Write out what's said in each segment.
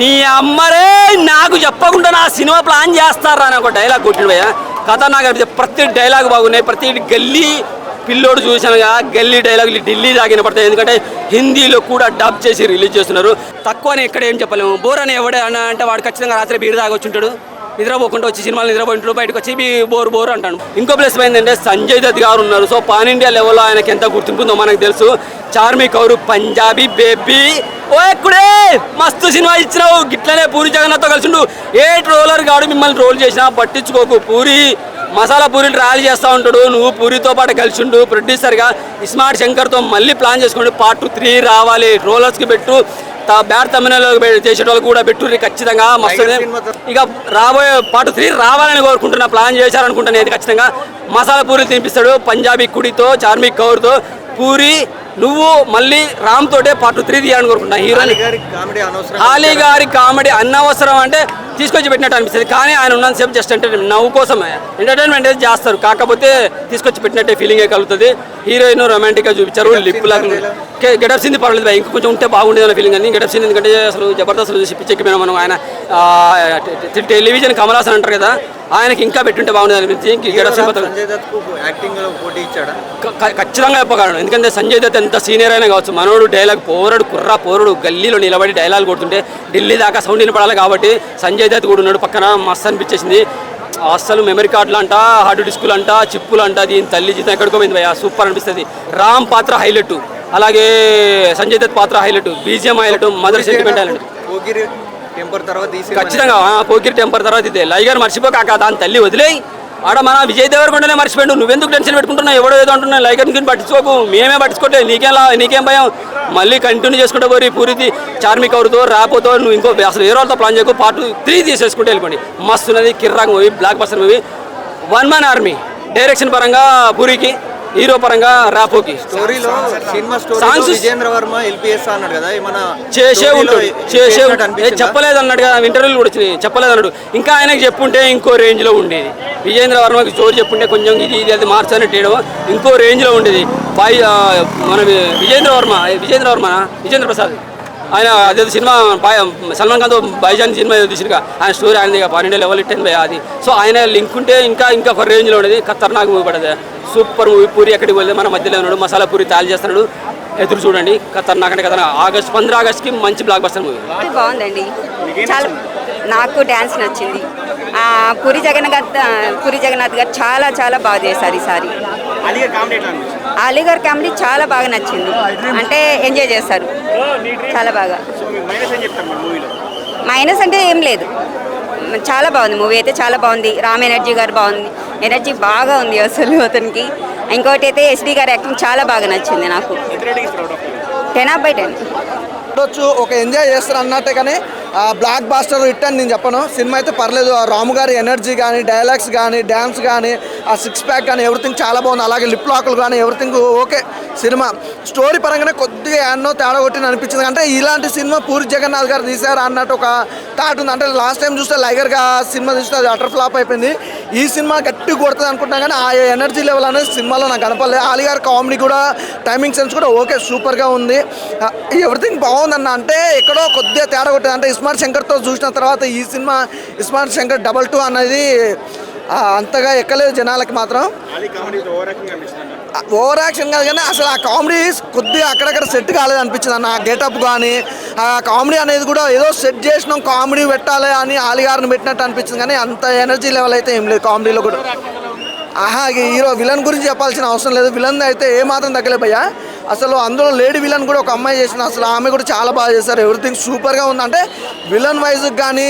నీ అమ్మరే నాకు చెప్పకుండా నా సినిమా ప్లాన్ చేస్తారా అని ఒక డైలాగ్ కొట్టిన భయ కథ నాకు అనిపిస్తే ప్రతి డైలాగ్ బాగున్నాయి ప్రతి గల్లీ పిల్లోడు చూసానుగా గల్లీ డైలాగులు ఢిల్లీ దాగిన పడతాయి. ఎందుకంటే హిందీలో కూడా డబ్ చేసి రిలీజ్ చేస్తున్నారు. తక్కువని ఎక్కడ ఏం చెప్పలేము. బోర్ అని ఎవడే అన్న అంటే వాడు ఖచ్చితంగా రాత్రి బీరు తాగొచ్చుంటాడు. నిద్రపోకుండా వచ్చి సినిమాలు నిద్రపోయింటాడు బయటకు వచ్చి బోర్ బోర్ అంటాడు. ఇంకో ప్లేస్ ఏంటంటే సంజయ్ దత్ గారు ఉన్నారు. సో పాన్ ఇండియా లెవెల్లో ఆయనకి ఎంత గుర్తింపు ఉందో మనకు తెలుసు. చార్మి కౌరు పంజాబీ బేబీ ఓ ఎక్కడే? మస్తు సినిమా ఇచ్చినావు. గిట్లనే పూరి జగన్నాథ్తో కలిసిండు. ఏ ట్రోలర్ గాడు మిమ్మల్ని ట్రోల్ చేసినా పట్టించుకోకు. పూరి మసాలా పూరీలు ర్యాలీ చేస్తూ ఉంటాడు. నువ్వు పూరితో పాటు కలిసిండు. ప్రొడ్యూసర్గా ఇస్మార్ట్ శంకర్తో మళ్ళీ ప్లాన్ చేసుకోండి పార్ట్ త్రీ రావాలి. ట్రోలర్స్కి పెట్టు. తా- బ్యాడ్ తమిళలో చేసే వాళ్ళు కూడా పెట్టు ఖచ్చితంగా. మస్తు ఇక రాబోయే పార్ట్ త్రీ రావాలని కోరుకుంటున్నా. ప్లాన్ చేశారనుకుంటున్నా ఇది ఖచ్చితంగా. మసాలా పూరీలు తినిపిస్తాడు. పంజాబీ కుడితో చార్మిక్ కౌర్తో. పూరి నువ్వు మళ్ళీ రామ్ తోటే పార్ట్ త్రీ తీయాలని కోరుకుంటున్నా. హీరో గారి కామెడీ అనవసరం. ఆలీ గారి కామెడీ అన్నవసరం అంటే తీసుకొచ్చి పెట్టినట్టు అనిపిస్తుంది. కానీ ఆయన ఉన్నంతసేపు జస్ట్ అంటే నవ్వు కోసం ఎంటర్టైన్మెంట్ అయితే చేస్తారు. కాకపోతే తీసుకొచ్చి పెట్టినట్టే ఫీలింగ్ కలుగుతుంది. హీరోయిన్ రొమాంటిక్గా చూపించారు. లిప్ లాగా గెటప్ సింది పర్వాలేదు. ఇంకా కొంచెం ఉంటే బాగుండేది అనే ఫీలింగ్ కానీ గెటప్ సింది ఎందుకంటే అసలు జబర్దస్త్ చూసి పిచ్చెక్కిపోయినా మనం ఆయన టెలివిజన్ కమల్ హాసన్ అంటారు కదా ఆయనకి ఇంకా పెట్టుంటే బాగుండేది అనిపించింది. గెటప్ ఖచ్చితంగా చెప్పగలను. ఎందుకంటే సంజయ్ దత్ ఎంత సీనియర్ అయినా కావచ్చు మనోడు డైలాగ్ పోరడు కుర్ర పోరడు గల్లీలో నిలబడి డైలాగ్ కొడుతుంటే ఢిల్లీ దాకా సౌండ్ వినపడాలి కాబట్టి సంజయ్ దత్ కూడా ఉన్నాడు పక్కన మస్తు అనిపించేసింది. అస్సలు మెమరీ కార్డులు అంట హార్డ్ డిస్కులు అంట చిప్పులు అంట దీని తల్లి జీతం ఎక్కడికో పోయింది భయ్యా? సూపర్ అనిపిస్తుంది. రామ్ పాత్ర హైలైట్ అలాగే సంజయ్ దత్ పాత్ర highlight BGM highlight mother sentiment highlight ఖచ్చితంగా పోకిరి టెంపర్ తర్వాత ఇదే. లైగర్ మర్చిపోకాక దాని తల్లి వదిలేయి. ఆడ మన విజయ్ దేవరకొండనే మర్చిపోయాడు. నువ్వెందుకు టెన్షన్ పెట్టుకుంటున్నావు? ఎవడో ఏదో అంటున్నావు లైగర్ గురించి పట్టించుకోకు. మేమే పట్టించుకోవట్లేదు నీకేం లా నీకేం భయం? మళ్ళీ కంటిన్యూ చేసుకుంటే పోయి పూరిది చార్మిక్ అవుతో రాపోతో నువ్వు ఇంకో అసలు ఏ రోజుతో ప్లాన్ చేయకు. పార్ట్ త్రీ తీసేసుకుంటే వెళ్ళిపోండి. మస్తు ఉన్నది. కిర్రాంగ్ movie blockbuster movie. One man army. Direction పరంగా పూరికి. హీరో పరంగా రాపోకి. స్టోరీలో cinema Songs- story Vijendra Varma LPS అన్నాడు కదా ఏమన్నా చేసే storyలో ఉంటాడు. చేసినట్టు చేసే ఏ అనిపించిందా? చెప్పలేదు అన్నాడు కదా ఇంటర్వ్యూలు కూడా వచ్చినాయి. చెప్పలేదు అన్నాడు. ఇంకా ఆయనకి చెప్పుంటే ఇంకో రేంజ్లో ఉండేది. విజేంద్ర వర్మకి స్టోరీ చెప్పుంటే కొంచెం ఇది ఇది అది మార్చని ఇంకో రేంజ్లో ఉండేది. పై మన విజేంద్ర వర్మ. విజేంద్ర వర్మ విజేంద్ర ప్రసాద్. ఆయన అదే సినిమా సల్మాన్ ఖాన్తో బైజాన్ సినిమా ఏదో తీసిరుగా ఆయన స్టోరీ ఆయన పన్నెండు లెవెల్ ఇట్టేది భయ అది. సో ఆయన లింక్ ఉంటే ఇంకా ఇంకా ఒక రేంజ్లో ఉండేది. ఖతర్నాక్ మూవీ పడదు. సూపర్ మూవీ పూరి ఎక్కడికి వెళ్ళి మన మధ్యలో ఉన్నాడు. మసాలా పూరి తయారు చేస్తున్నాడు. ఎదురు చూడండి. ఖతర్నాక్ అంటే కదా. ఆగస్ట్ పంద్రా ఆగస్ట్కి మంచి బ్లాక్ బస్టర్ మూవీ బాగుందండి. చాలా నాకు డ్యాన్స్ నచ్చింది. ఆ, పూరి జగన్నాథ్ పూరి జగన్నాథ్ గారు చాలా చాలా బాగా చేశారు ఈసారి. అలీ గారి కామెడీ చాలా బాగా నచ్చింది. అంటే ఎంజాయ్ చేస్తారు. చాలా బాగా. మైనస్ అంటే ఏం లేదు. చాలా బాగుంది మూవీ అయితే చాలా బాగుంది. రామ్ ఎనర్జీ గారు బాగుంది. ఎనర్జీ బాగా ఉంది అసలు అతనికి. ఇంకోటి అయితే ఎస్డి గారి యాక్టింగ్ చాలా బాగా నచ్చింది నాకు. Ten of by ten. చూడొచ్చు. ఒక ఎంజాయ్ చేస్తారు అన్నట్టే కానీ ఆ బ్లాక్ బాస్టర్ హిట్ అని నేను చెప్పను. సినిమా అయితే పర్లేదు. ఆ రాము గారి ఎనర్జీ కానీ డైలాగ్స్ కానీ డ్యాన్స్ కానీ ఆ సిక్స్ ప్యాక్ కానీ ఎవ్రీథింగ్ చాలా బాగుంది. అలాగే లిప్ లాకులు కానీ ఎవ్రీథింగ్ ఓకే సినిమా. స్టోరీ పరంగానే కొద్దిగా ఎన్నో తేడా కొట్టిన అనిపించింది. అంటే ఇలాంటి సినిమా పూరి జగన్నాథ్ గారు తీశారు అన్నట్టు ఒక థాట్ ఉంది. అంటే లాస్ట్ టైం చూస్తే లైగర్గా సినిమా చూస్తే అది అటర్ ఫ్లాప్ అయిపోయింది. ఈ సినిమా గట్టి కొడుతుంది అనుకుంటున్నా కానీ ఆ ఎనర్జీ లెవెల్ అనేది సినిమాలో నాకు కనపడలేదు. ఆలి గారి కామెడీ కూడా టైమింగ్ సెన్స్ కూడా ఓకే సూపర్గా ఉంది. ఎవ్రీథింగ్ బాగుందన్న అంటే ఎక్కడో కొద్దిగా తేడా కొట్టింది. అంటే ఇస్మార్ట్ శంకర్తో చూసిన తర్వాత ఈ cinema ismart Shankar double two అనేది అంతగా ఎక్కలేదు జనాలకి మాత్రం. ఓవర్ యాక్షన్ కాదు కానీ అసలు ఆ కామెడీ కొద్దిగా అక్కడక్కడ సెట్ కాలేదు అనిపించింది అన్న ఆ గెటప్ కానీ ఆ కామెడీ అనేది కూడా ఏదో సెట్ చేసినాం కామెడీ పెట్టాలి అని ఆలిగారిని పెట్టినట్టు అనిపించింది కానీ అంత ఎనర్జీ లెవెల్ అయితే ఏం లేదు కామెడీలో కూడా. ఆహా హీరో విలన్ గురించి చెప్పాల్సిన అవసరం లేదు. విలన్ అయితే ఏ మాత్రం తగ్గలే భయ్యా. అసలు అందులో లేడీ విలన్ కూడా ఒక అమ్మాయి చేసిన అసలు ఆమె కూడా చాలా బాగా చేశారు. ఎవ్రీథింగ్ సూపర్గా ఉంది. అంటే విలన్ వైజ్ కానీ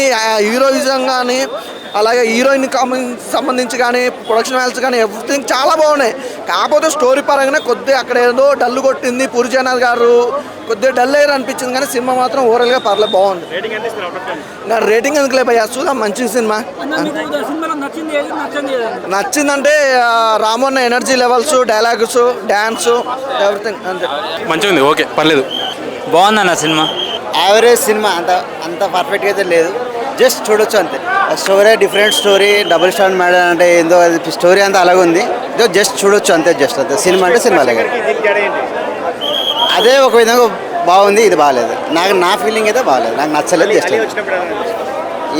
హీరోయిజం కానీ అలాగే హీరోయిన్ సంబంధించి కానీ ప్రొడక్షన్ వాల్స్ కానీ ఎవ్రీథింగ్ చాలా బాగున్నాయి. కాకపోతే స్టోరీ పరంగానే కొద్దిగా అక్కడ ఏదో డల్ కొట్టింది పూరి జగన్నాథ్ గారు. కొద్దిగా డల్ అయ్యారు అనిపించింది కానీ సినిమా మాత్రం ఓవరాల్గా పర్లేదు బాగుంది. నా రేటింగ్ ఎందుకులే భయ్యా? చూద్దాం మంచి సినిమా. నచ్చిందంటే Ramanna energy levels dialogues dance everything అంతే. మంచిగా ఉంది ఓకే పర్లేదు. బాగుందన్న సినిమా. యావరేజ్ సినిమా అంత అంత పర్ఫెక్ట్గా అయితే లేదు. జస్ట్ చూడొచ్చు అంతే. Story different story double stand madam అంటే ఏందో అది స్టోరీ అంతా అలాగే ఉంది. ఏదో జస్ట్ చూడొచ్చు అంతే జస్ట్ అంతే. సినిమా అంటే సినిమా లాగా. అదే ఒక విధంగా బాగుంది ఇది బాగాలేదు నాకు నా ఫీలింగ్ అయితే బాగాలేదు నాకు నచ్చలేదు జస్ట్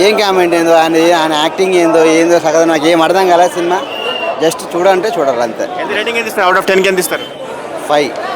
ఏం కామెంట్ ఏందో ఆయన ఆయన యాక్టింగ్ ఏందో ఏందో సగం నాకు ఏం అర్థం కాలేదు సినిమా. జస్ట్ చూడంటే చూడాలి అంతే. ఎంత రేటింగ్ ఎంత ఇస్తారు? అవుట్ ఆఫ్ టెన్కి ఎంత ఇస్తారు? ఫైవ్